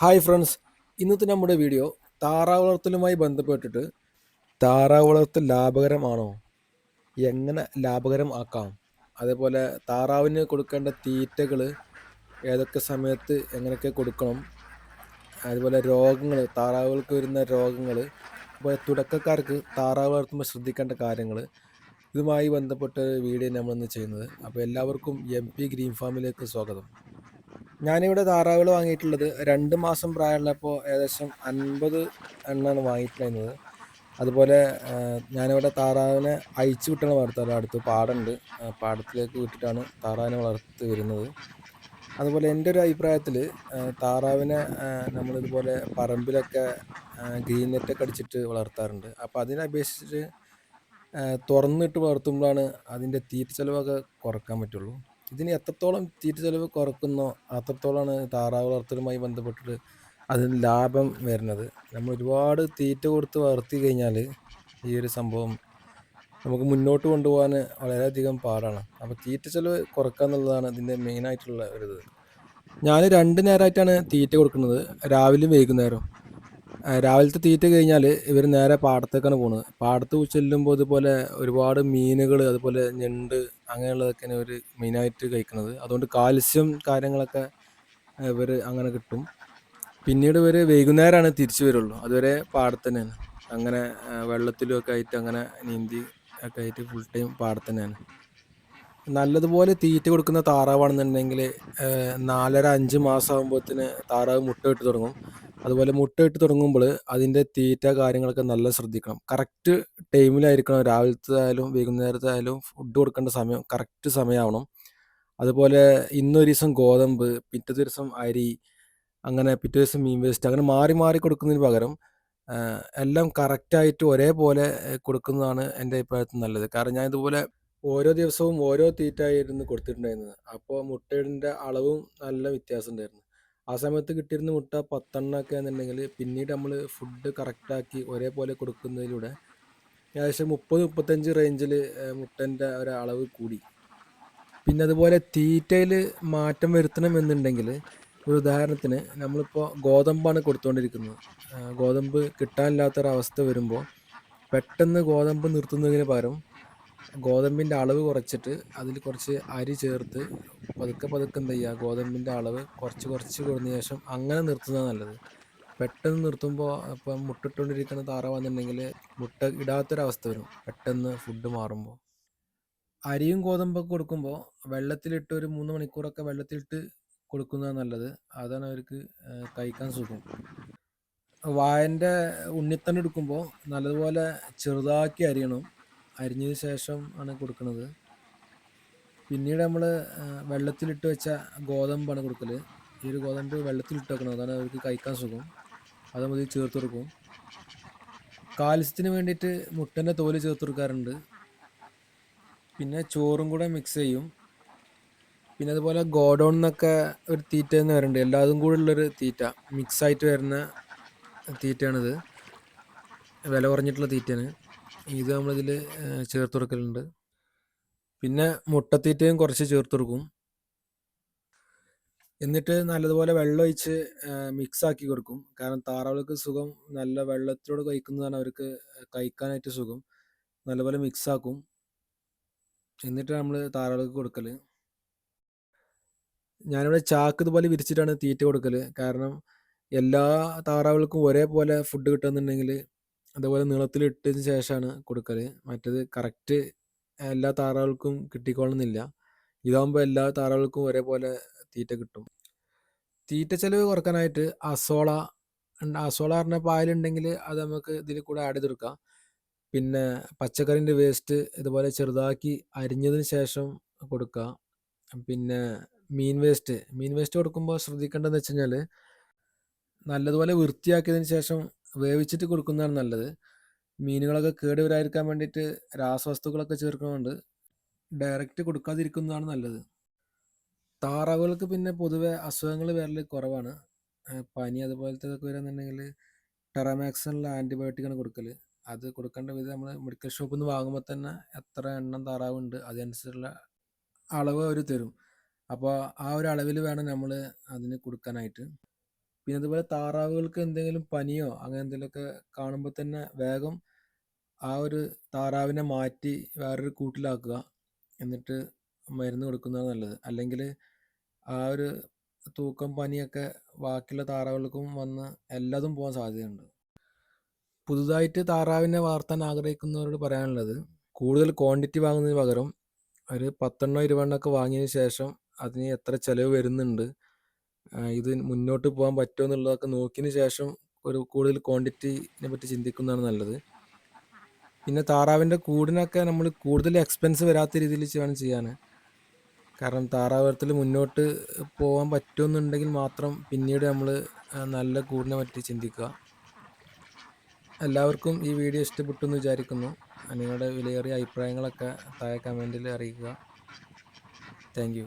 Hi friends ഇന്നത്തെ നമ്മുടെ video താറാവ് വളർത്തലുമായി ബന്ധപ്പെട്ടിട്ട് താറാവ് വളർത്തൽ ലാഭകരമാണോ? എങ്ങനെ ലാഭകരം ആക്കാം അതേപോലെ താറാവിന് കൊടുക്കേണ്ട തീറ്റകൾ ഏതൊക്കെ സമയത്ത് എങ്ങനെയൊക്കെ കൊടുക്കണം? അതുപോലെ രോഗങ്ങൾ താറാവുകൾക്ക് വരുന്ന രോഗങ്ങൾ അതുപോലെ തുടക്കക്കാർക്ക് താറാവ് വളർത്തുമ്പോൾ ശ്രദ്ധിക്കേണ്ട കാര്യങ്ങൾ ഇതുമായി ബന്ധപ്പെട്ട വീഡിയോ നമ്മളിന്ന് ചെയ്യുന്നത്. അപ്പോൾ എല്ലാവർക്കും എം പി ഗ്രീൻ ഫാമിലേക്ക് സ്വാഗതം. ഞാനിവിടെ താറാവുകൾ വാങ്ങിയിട്ടുള്ളത് രണ്ട് മാസം പ്രായമുള്ളപ്പോൾ ഏകദേശം അൻപത് എണ്ണമാണ് വാങ്ങിയിട്ടുള്ളത് അതുപോലെ ഞാനിവിടെ താറാവിനെ അയച്ചു വിട്ടാണ് വളർത്താറ് അടുത്ത് പാടമുണ്ട്. പാടത്തിലേക്ക് വിട്ടിട്ടാണ് താറാവിനെ വളർത്തി വരുന്നത്. അതുപോലെ എന്റെ ഒരു അഭിപ്രായത്തിൽ താറാവിനെ നമ്മളിതുപോലെ പറമ്പിലൊക്കെ ഗ്രീൻ നെറ്റൊക്കെ അടിച്ചിട്ട് വളർത്താറുണ്ട്. അപ്പോൾ അതിനെ അപേക്ഷിച്ചിട്ട് ആ, തുറന്നിട്ട് വളർത്തുമ്പോഴാണ് അതിന്റെ തീറ്റ ചിലവൊക്കെ കുറയ്ക്കാൻ പറ്റുള്ളൂ. ഇതിന് എത്രത്തോളം തീറ്റ ചെലവ് കുറക്കുന്നോ അത്രത്തോളമാണ് താറാവ് വളർത്തലുമായി ബന്ധപ്പെട്ടിട്ട് അതിന് ലാഭം വരുന്നത്. നമ്മൾ ഒരുപാട് തീറ്റ കൊടുത്ത് വളർത്തി കഴിഞ്ഞാൽ ഈ ഒരു സംഭവം നമുക്ക് മുന്നോട്ട് കൊണ്ടുപോകാൻ വളരെയധികം പാടാണ്. അപ്പോൾ തീറ്റ ചെലവ് കുറക്കുക എന്നുള്ളതാണ് ഇതിന്റെ മെയിനായിട്ടുള്ള ഒരു ഇത്. ഞാൻ രണ്ട് നേരമായിട്ടാണ് തീറ്റ കൊടുക്കുന്നത്. രാവിലെയും വൈകുന്നേരം ആ, രാവിലത്തെ തീറ്റ കഴിഞ്ഞാൽ ഇവർ നേരെ പാടത്തേക്കാണ് പോകുന്നത് പാടത്ത് ചെല്ലുമ്പോൾ ഇതുപോലെ ഒരുപാട് മീനുകൾ അതുപോലെ ഞണ്ട് അങ്ങനെയുള്ളതൊക്കെയാണ് ഇവർ മെയിനായിട്ട് കഴിക്കുന്നത്. അതുകൊണ്ട് കാൽസ്യം കാര്യങ്ങളൊക്കെ ഇവർ അങ്ങനെ കിട്ടും. പിന്നീട് ഇവർ വൈകുന്നേരമാണ് തിരിച്ചു വരുള്ളൂ. അതുവരെ പാടത്തന്നെയാണ് അങ്ങനെ വെള്ളത്തിലുമൊക്കെ ആയിട്ട് അങ്ങനെ നീന്തി ഒക്കെ ആയിട്ട് ഫുൾ ടൈം പാടത്തന്നെയാണ് നല്ലതുപോലെ തീറ്റ കൊടുക്കുന്ന താറാവാണെന്നുണ്ടെങ്കിൽ നാലര അഞ്ച് മാസം ആകുമ്പോഴത്തേന് താറാവ് മുട്ട ഇട്ട് തുടങ്ങും. അതുപോലെ മുട്ടയിട്ട് തുടങ്ങുമ്പോൾ അതിന്റെ തീറ്റ കാര്യങ്ങളൊക്കെ നല്ല ശ്രദ്ധിക്കണം. കറക്റ്റ് ടൈമിലായിരിക്കണം രാവിലത്തെ ആയാലും വൈകുന്നേരത്തെ ആയാലും ഫുഡ് കൊടുക്കേണ്ട സമയം കറക്റ്റ് സമയമാവണം. അതുപോലെ ഇന്നൊരു ദിവസം ഗോതമ്പ് പിറ്റത്തെ ദിവസം അരി അങ്ങനെ പിറ്റേ ദിവസം മീൻ വേസ്റ്റ് അങ്ങനെ മാറി മാറി കൊടുക്കുന്നതിന് പകരം എല്ലാം കറക്റ്റായിട്ട് ഒരേപോലെ കൊടുക്കുന്നതാണ് എന്റെ അഭിപ്രായത്തിൽ നല്ലത്. കാരണം ഞാൻ ഇതുപോലെ ഓരോ ദിവസവും ഓരോ തീറ്റ ആയിരുന്നു കൊടുത്തിട്ടുണ്ടായിരുന്നത്. അപ്പോൾ മുട്ടയുടെ അളവും നല്ല വ്യത്യാസം ഉണ്ടായിരുന്നു. ആ സമയത്ത് കിട്ടിയിരുന്ന മുട്ട പത്തെണ്ണമൊക്കെ എന്നുണ്ടെങ്കിൽ പിന്നീട് നമ്മൾ ഫുഡ് കറക്റ്റാക്കി ഒരേപോലെ കൊടുക്കുന്നതിലൂടെ ഏകദേശം മുപ്പത് മുപ്പത്തഞ്ച് റേഞ്ചിൽ മുട്ടന്റെ ഒരു അളവ് കൂടി. പിന്നെ അതുപോലെ തീറ്റയിൽ മാറ്റം വരുത്തണം എന്നുണ്ടെങ്കിൽ ഒരു ഉദാഹരണത്തിന് നമ്മളിപ്പോൾ ഗോതമ്പാണ് കൊടുത്തുകൊണ്ടിരിക്കുന്നത് ഗോതമ്പ് കിട്ടാനില്ലാത്തൊരവസ്ഥ വരുമ്പോൾ പെട്ടെന്ന് ഗോതമ്പ് നിർത്തുന്നതിന് പകരം ഗോതമ്പിന്റെ അളവ് കുറച്ചിട്ട് അതിൽ കുറച്ച് അരി ചേർത്ത് പതുക്കെ പതുക്കെ എന്ത് ചെയ്യുക ഗോതമ്പിന്റെ അളവ് കുറച്ച് കുറച്ച് കൊടുത്തതിന് ശേഷം അങ്ങനെ നിർത്തുന്നതാണ് നല്ലത്. പെട്ടെന്ന് നിർത്തുമ്പോൾ ഇപ്പം മുട്ടിട്ടുകൊണ്ടിരിക്കുന്ന താറാവാന്നുണ്ടെങ്കിൽ മുട്ട ഇടാത്തൊരവസ്ഥ വരും പെട്ടെന്ന് ഫുഡ് മാറുമ്പോൾ അരിയും ഗോതമ്പൊക്കെ കൊടുക്കുമ്പോൾ വെള്ളത്തിലിട്ട് ഒരു മൂന്ന് മണിക്കൂറൊക്കെ വെള്ളത്തിലിട്ട് കൊടുക്കുന്നതാണ് നല്ലത്. അതാണ് അവർക്ക് കഴിക്കാൻ സുഖം. വായന്റെ ഉണ്ണിത്തണ്ട് എടുക്കുമ്പോൾ നല്ലതുപോലെ ചെറുതാക്കി അരിയണം. അരിഞ്ഞതിന് ശേഷം ആണ് കൊടുക്കുന്നത്. പിന്നീട് നമ്മൾ വെള്ളത്തിലിട്ട് വെച്ച ഗോതമ്പാണ് കൊടുക്കൽ ഈ ഒരു ഗോതമ്പ് വെള്ളത്തിലിട്ട് വെക്കണം. അതാണ് അവർക്ക് കഴിക്കാൻ സുഖം. അത് നമ്മൾ ചേർത്ത് കൊടുക്കും. കാൽസ്യത്തിന് വേണ്ടിയിട്ട് മുട്ടന്റെ തോൽ ചേർത്ത് കൊടുക്കാറുണ്ട്. പിന്നെ ചോറും കൂടെ മിക്സ് ചെയ്യും. പിന്നെ അതുപോലെ ഗോഡൗൺ എന്നൊക്കെ ഒരു തീറ്റ എന്ന് വരുന്നുണ്ട് എല്ലാതും കൂടെ ഉള്ളൊരു തീറ്റ. മിക്സ് ആയിട്ട് വരുന്ന തീറ്റയാണിത്. വില കുറഞ്ഞിട്ടുള്ള തീറ്റയാണ്. ഇത് നമ്മളിതിൽ ചേർത്ത് കൊടുക്കലുണ്ട് പിന്നെ മുട്ടത്തീറ്റയും കുറച്ച് ചേർത്ത് കൊടുക്കും എന്നിട്ട് നല്ലതുപോലെ വെള്ളം ഒഴിച്ച് മിക്സ് ആക്കി കൊടുക്കും. കാരണം താറാവുകൾക്ക് സുഖം നല്ല വെള്ളത്തിലൂടെ കഴിക്കുന്നതാണ് അവർക്ക് കഴിക്കാനായിട്ട് സുഖം. നല്ലപോലെ മിക്സ് ആക്കും എന്നിട്ട് നമ്മൾ താറാവുകൾക്ക് കൊടുക്കൽ ഞാനിവിടെ ചാക്ക് ഇതുപോലെ വിരിച്ചിട്ടാണ് തീറ്റ കൊടുക്കൽ കാരണം എല്ലാ താറാവുകൾക്കും ഒരേപോലെ ഫുഡ് കിട്ടുന്നുണ്ടെങ്കിൽ അതുപോലെ നീളത്തിലിട്ടതിന് ശേഷമാണ് കൊടുക്കൽ മറ്റേത് കറക്റ്റ് എല്ലാ താറാവുകൾക്കും കിട്ടിക്കൊള്ളുന്നില്ല ഇതാകുമ്പോൾ എല്ലാ താറാവുകൾക്കും ഒരേപോലെ തീറ്റ കിട്ടും. തീറ്റ ചെലവ് കുറക്കാനായിട്ട് അസോള അസോള പറഞ്ഞ പായലുണ്ടെങ്കിൽ അത് നമുക്ക് ഇതിൽ കൂടെ ആഡ് ചെയ്തെടുക്കാം. പിന്നെ പച്ചക്കറിന്റെ വേസ്റ്റ് ഇതുപോലെ ചെറുതാക്കി അരിഞ്ഞതിന് ശേഷം കൊടുക്കുക. പിന്നെ മീൻ വേസ്റ്റ് മീൻ വേസ്റ്റ് കൊടുക്കുമ്പോൾ ശ്രദ്ധിക്കേണ്ടതെന്ന് വെച്ച് കഴിഞ്ഞാൽ നല്ലതുപോലെ വൃത്തിയാക്കിയതിന് ശേഷം വേവിച്ചിട്ട് കൊടുക്കുന്നതാണ് നല്ലത്. മീനുകളൊക്കെ കേട് വരാതിരിക്കാൻ വേണ്ടിയിട്ട് രാസവസ്തുക്കളൊക്കെ ചേർക്കുന്നുണ്ട് ഡയറക്റ്റ് കൊടുക്കാതിരിക്കുന്നതാണ് നല്ലത്. താറാവുകൾക്ക് പിന്നെ പൊതുവെ അസുഖങ്ങൾ വരൽ കുറവാണ്. പനി അതുപോലത്തെ ഒക്കെ വരാന്നുണ്ടെങ്കിൽ ടെറാമാക്സിനുള്ള ആന്റിബയോട്ടിക്കാണ് കൊടുക്കൽ അത് കൊടുക്കേണ്ട വിധം നമ്മൾ മെഡിക്കൽ ഷോപ്പിൽ നിന്ന് വാങ്ങുമ്പോൾ തന്നെ എത്ര എണ്ണം താറാവുണ്ട് അതനുസരിച്ചുള്ള അളവ് അവർ തരും. അപ്പോൾ ആ ഒരു അളവിൽ വേണം നമ്മൾ അതിന് കൊടുക്കാനായിട്ട്. പിന്നെ അതുപോലെ താറാവുകൾക്ക് എന്തെങ്കിലും പനിയോ അങ്ങനെ എന്തെങ്കിലുമൊക്കെ കാണുമ്പോൾ തന്നെ വേഗം ആ ഒരു താറാവിനെ മാറ്റി വേറൊരു കൂട്ടിലാക്കുക. എന്നിട്ട് മരുന്ന് കൊടുക്കുന്നതാണ് നല്ലത്. അല്ലെങ്കിൽ ആ ഒരു തൂക്കം പനിയൊക്കെ ബാക്കിയുള്ള താറാവുകൾക്കും വന്ന് എല്ലാതും പോകാൻ സാധ്യതയുണ്ട്. പുതുതായിട്ട് താറാവിനെ വളർത്താൻ ആഗ്രഹിക്കുന്നവരോട് പറയാനുള്ളത് കൂടുതൽ ക്വാണ്ടിറ്റി വാങ്ങുന്നതിന് പകരം ഒരു പത്തെണ്ണോ ഇരുപതെണ്ണമൊക്കെ വാങ്ങിയതിന് ശേഷം അതിന് എത്ര ചിലവ് വരുന്നുണ്ട് ഇത് മുന്നോട്ട് പോകാൻ പറ്റുമോ എന്നുള്ളതൊക്കെ നോക്കിയതിന് ശേഷം ഒരു കൂടുതൽ ക്വാണ്ടിറ്റിനെ പറ്റി ചിന്തിക്കുന്നതാണ് നല്ലത്. പിന്നെ താറാവിന്റെ കൂടിനൊക്കെ നമ്മൾ കൂടുതൽ എക്സ്പെൻസ് വരാത്ത രീതിയിൽ വേണം ചെയ്യാൻ. കാരണം താറാവ് വളർത്തൽ മുന്നോട്ട് പോകാൻ പറ്റുമെന്നുണ്ടെങ്കിൽ മാത്രം പിന്നീട് നമ്മൾ നല്ല കൂടിനെ പറ്റി ചിന്തിക്കുക. എല്ലാവർക്കും ഈ വീഡിയോ ഇഷ്ടപ്പെട്ടു എന്ന് വിചാരിക്കുന്നു. നിങ്ങളുടെ വിലയേറിയ അഭിപ്രായങ്ങളൊക്കെ താഴെ കമന്റിൽ അറിയിക്കുക. താങ്ക്